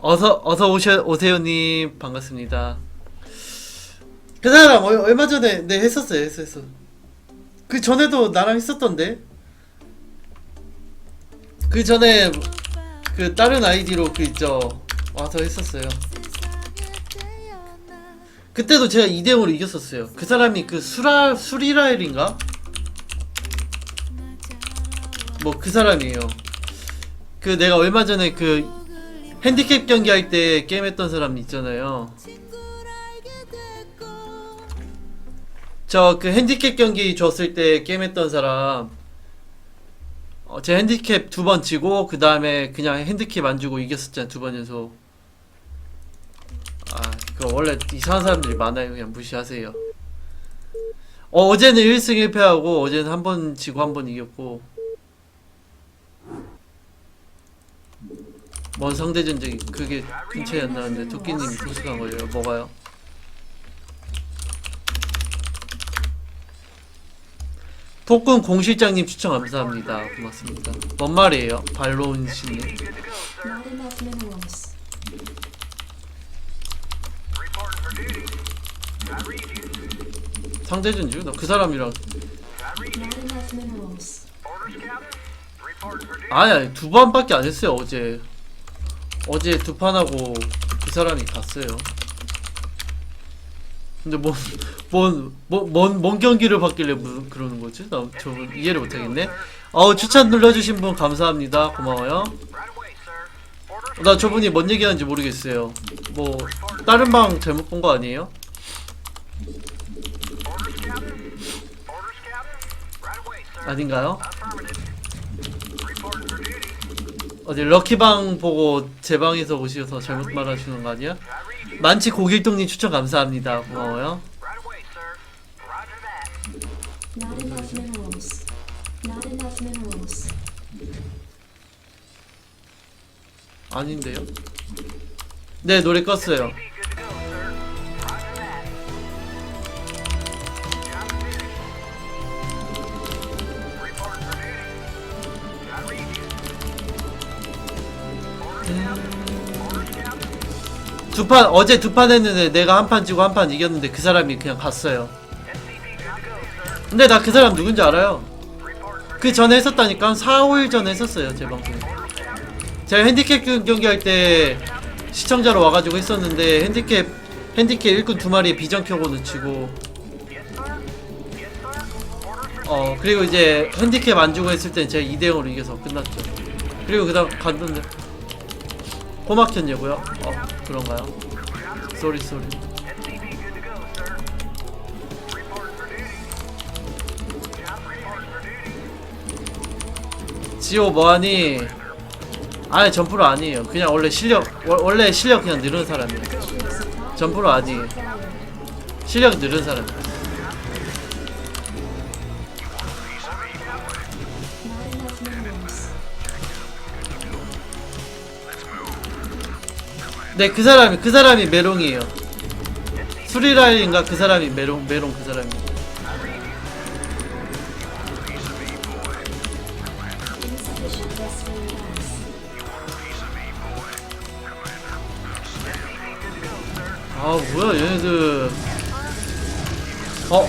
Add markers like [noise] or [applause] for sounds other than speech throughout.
어서 어서 오셔 오세요님 반갑습니다. 그 사람 얼- 얼마 전에 네 했었어요 했었어. 그 전에도 나랑 했었던데. 그 전에 그 다른 아이디로 그 있죠 와서 했었어요. 그때도 제가 2대 0으로 이겼었어요. 그 사람이 그 수라 수리라엘인가? 뭐 그 사람이에요. 그 내가 얼마 전에 그 핸디캡 경기 할 때 게임 했던 사람 있잖아요. 저 그 핸디캡 경기 줬을 때 게임 했던 사람. 어, 제 핸디캡 두 번 치고 그 다음에 그냥 핸디캡 안 주고 이겼었잖아 두번 연속. 아, 그 원래 이상한 사람들이 많아요. 그냥 무시하세요. 어, 어제는 1승 1패하고 어제는 한 번 지고 한 번 이겼고. 뭔 상대 전적이 그게 근처에 안 나는데 토끼님이 소식한 거예요. 뭐가요? 토꾼 공실장님 추천 감사합니다. 고맙습니다. 뭔 말이에요? 발로운 minerals. 상대 전주? 나 그 사람이랑 minerals. 아니 두 번밖에 안 했어요 어제. 어제 두 판 하고 그 사람이 갔어요. 근데 뭔 뭔 뭔 뭔 뭔 경기를 받길래 무, 그러는 거지? 나 저분 이해를 못 하겠네. 어 추천 눌러주신 분 감사합니다. 고마워요. 나 저분이 뭔 얘기하는지 모르겠어요. 뭐 다른 방 잘못 본 거 아니에요? 아닌가요? 어디 럭키방 보고 제 방에서 오셔서 잘못 말하시는 거 아니야? 만치 고길동님 추천 감사합니다. 고마워요. 아닌데요? 네 노래 껐어요. 두 판 어제 두 판 했는데 내가 한 판 지고 한 판 이겼는데 그 사람이 그냥 갔어요. 근데 나 그 사람 누군지 알아요. 그 전에 했었다니까 4, 5일 전에 했었어요 제 방송에. 제가 핸디캡 경- 경기할 때 시청자로 와가지고 했었는데 핸디캡 핸디캡 일꾼 두 마리에 비전 켜고 놓치고 어 그리고 이제 핸디캡 안 주고 했을 땐 제가 2대 0으로 이겨서 끝났죠 그리고 그 다음 갔는데 코 막혔냐고요? 어 그런가요? 쏘리 쏘리 지호 뭐하니? 아니 점프로 아니에요. 그냥 원래 실력 월- 원래 실력 그냥 늘은 사람이에요. 점프로 아니에요. 실력 늘은 사람. Not enough 네, 그 사람이 그 사람이 메롱이에요. 수리라인가 그 사람이 메롱 메롱 그 사람이. 아 뭐야 얘네들. 어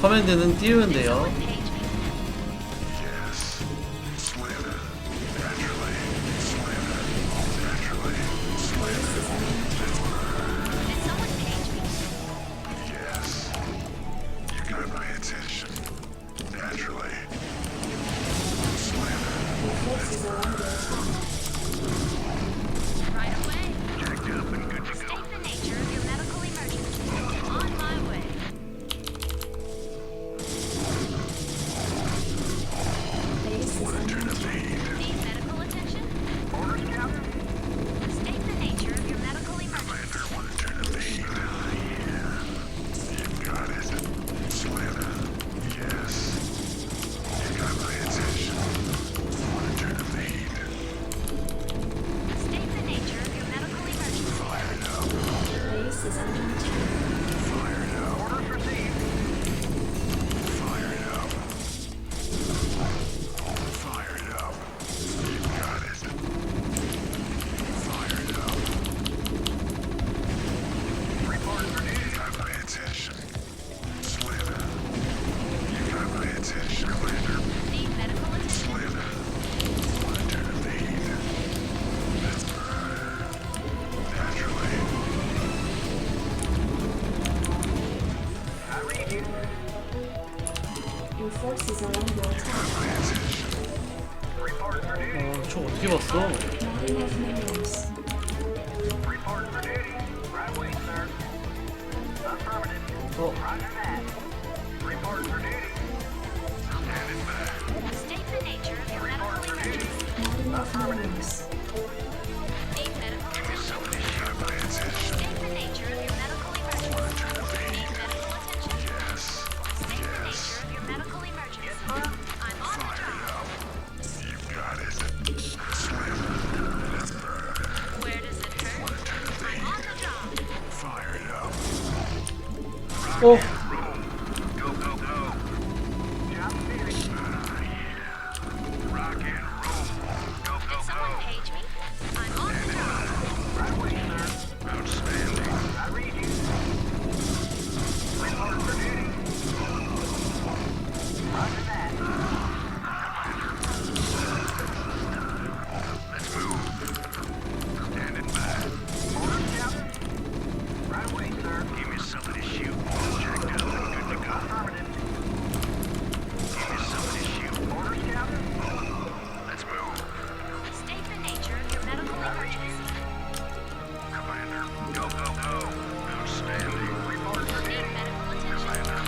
커맨드는 띄우는데요. 저 어떻게 봤어? 어. 哦。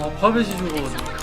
아 파벳이 죽어가지고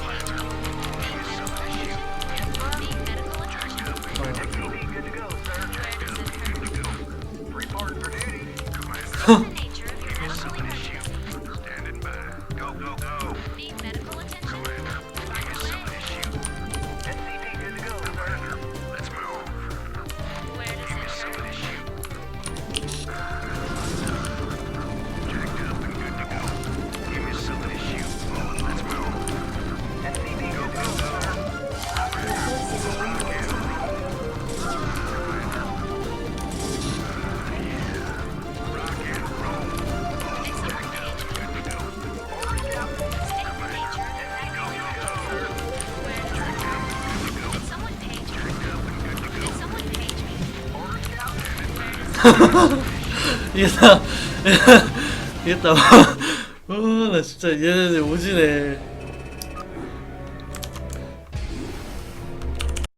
[laughs] 이게 다, [laughs] 이게 다, [laughs] 어, 와나 진짜 얘네들 오지네.